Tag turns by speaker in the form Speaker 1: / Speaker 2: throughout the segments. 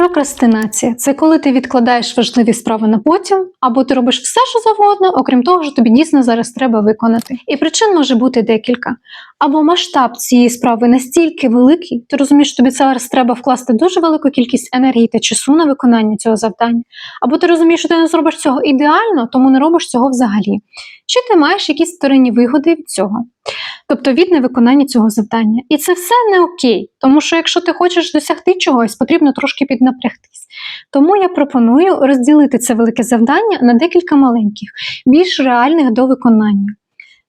Speaker 1: Прокрастинація це коли ти відкладаєш важливі справи на потім, або ти робиш все, що завгодно, окрім того, що тобі дійсно зараз треба виконати. І причин може бути декілька. Або масштаб цієї справи настільки великий, ти розумієш, що тобі зараз треба вкласти дуже велику кількість енергії та часу на виконання цього завдання. Або ти розумієш, що ти не зробиш цього ідеально, тому не робиш цього взагалі. Чи ти маєш якісь вторинні вигоди від цього? Тобто від невиконання цього завдання. І це все не окей, тому що якщо ти хочеш досягти чогось, потрібно трошки піднапрягтись. Тому я пропоную розділити це велике завдання на декілька маленьких, більш реальних до виконання.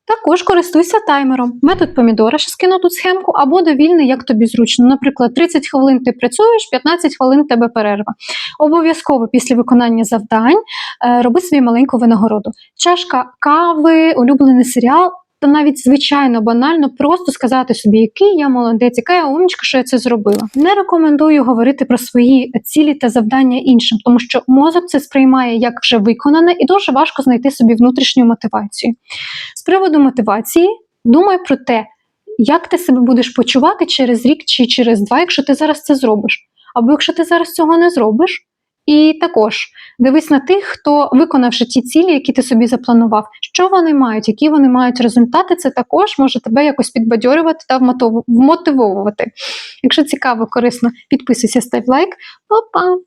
Speaker 1: Також користуйся таймером. Метод помідора, що скину тут схемку, або довільний, як тобі зручно. Наприклад, 30 хвилин ти працюєш, 15 хвилин тебе перерва. Обов'язково після виконання завдань е, роби собі маленьку винагороду. Чашка кави, улюблений серіал. Та навіть звичайно банально просто сказати собі, який я молодець, яка я умнічка, що я це зробила. Не рекомендую говорити про свої цілі та завдання іншим, тому що мозок це сприймає як вже виконане, і дуже важко знайти собі внутрішню мотивацію. З приводу мотивації, думай про те, як ти себе будеш почувати через рік чи через два, якщо ти зараз це зробиш. Або якщо ти зараз цього не зробиш. І також дивись на тих, хто виконавши ті цілі, які ти собі запланував, що вони мають, які вони мають результати. Це також може тебе якось підбадьорювати та вмотивовувати. Якщо цікаво, корисно, підписуйся, став лайк. Па-па!